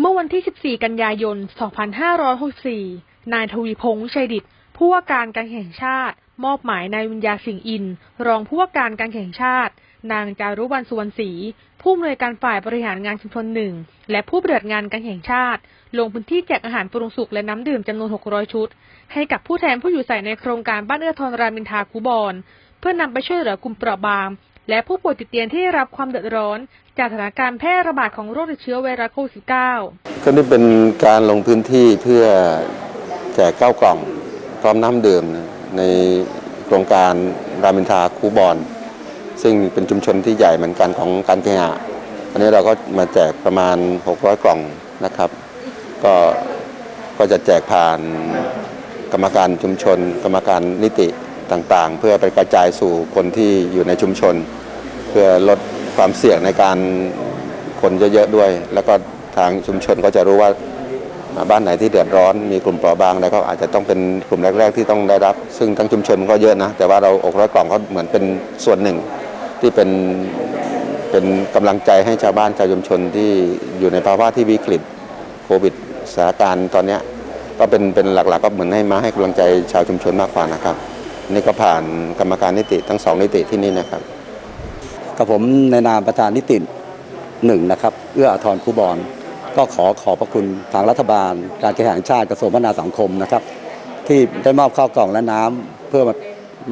เมื่อวันที่ 14 กันยายน 2564 นายทวีพงษ์ชัยดิตผู้ว่าการการแข่งชาติ มอบหมายนายวิญญาสิงห์อิน รองผู้ว่าการการแข่งชาติ นางจารุวรรณสุวรรณศรีผู้อำนวยการฝ่ายบริหารงานชุมชนหนึ่งและผู้ปฏิบัติงานการแข่งชาติ ลงพื้นที่แจกอาหารปรุงสุกและน้ำดื่มจำนวน 600 ชุด ให้กับผู้แทนผู้อยู่อาศัยในโครงการบ้านเอื้อทอนรามินทาคูบอนเพื่อนำไปช่วยเหลือกลุ่มเปราะบาง และผู้ป่วยติดเตียงที่ได้รับความเดือดร้อน จากสถานการณ์แพร่ระบาดของโรคติดเชื้อไวรัสโควิด -19 ก็นี่เป็นการลงพื้นที่เพื่อแจกข้ากล่องพร้อมน้ำดื่มในโครงการรามินทาคูบอน ซึ่งเป็นชุมชนที่ใหญ่เหมือนกันของการเคหะอันนี้เราก็มาแจกประมาณ 600 กล่องนะครับ ก็ก็จะแจกผ่านกรรมการชุมชน กรรมการนิติ ต่างๆ เพื่อไปกระจายสู่คนที่อยู่ในชุมชน เพื่อลดความเสี่ยงในการคนเยอะๆด้วย แล้วก็ทางชุมชนก็จะรู้ว่าบ้านไหนที่เดือดร้อนมีกลุ่มเปราะบางแล้วก็อาจจะต้องเป็นกลุ่มแรก ๆ ที่ต้องได้รับ ซึ่งทั้งชุมชนก็เยอะนะ แต่ว่าเราอกร้อยกล่องก็เหมือนเป็นส่วนหนึ่ง ที่เป็นเป็นกำลังใจให้ชาวบ้านชาวชุมชนที่อยู่ในภาวะที่วิกฤตโควิดสถานการณ์ตอนนี้ก็เป็นเป็นหลักๆ ก็เหมือนให้มาให้กำลังใจชาวชุมชนมากกว่านะครับ นี่ก็ผ่านกรรมการนิติทั้งสองนิติที่นี่นะครับกับผมในนามประธานนิติหนึ่งนะครับเอื้ออาทรคูบอลก็ขอขอบพระคุณทางรัฐบาล การแข่งชาติกระทรวงพัฒนาสังคมนะครับ ที่ได้มอบข้าวกล่องและน้ำเพื่อมา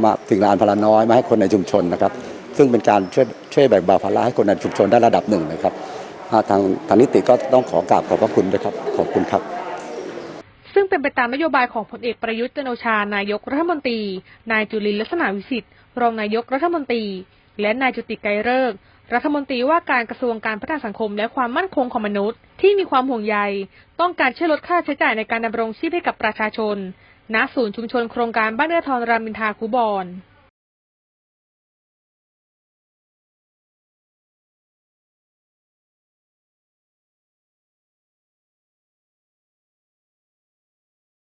มาถึงลานพลาน้อยมาให้คนในชุมชนนะครับ ซึ่งเป็นการช่วยช่วยแบ่งเบาภาระให้คนในชุมชนได้ระดับหนึ่งนะครับทางทางนิติก็ต้องขอกราบขอบพระคุณด้วยครับขอบคุณครับ เป็นไปตามนโยบายของพลเอกประยุทธ์จันโอชา นายกรัฐมนตรี นายจุลินลักษณะวิสิทธิ์รองนายกรัฐมนตรี และนายจุติไกรเลิกรัฐมนตรีว่าการกระทรวงการพัฒนาสังคมและความมั่นคงของมนุษย์ ที่มีความห่วงใย ต้องการช่วยลดค่าใช้จ่ายในการดำรงชีพให้กับประชาชน ณ ศูนย์ชุมชนโครงการบ้านเอื้อทองรามินทาคูบอน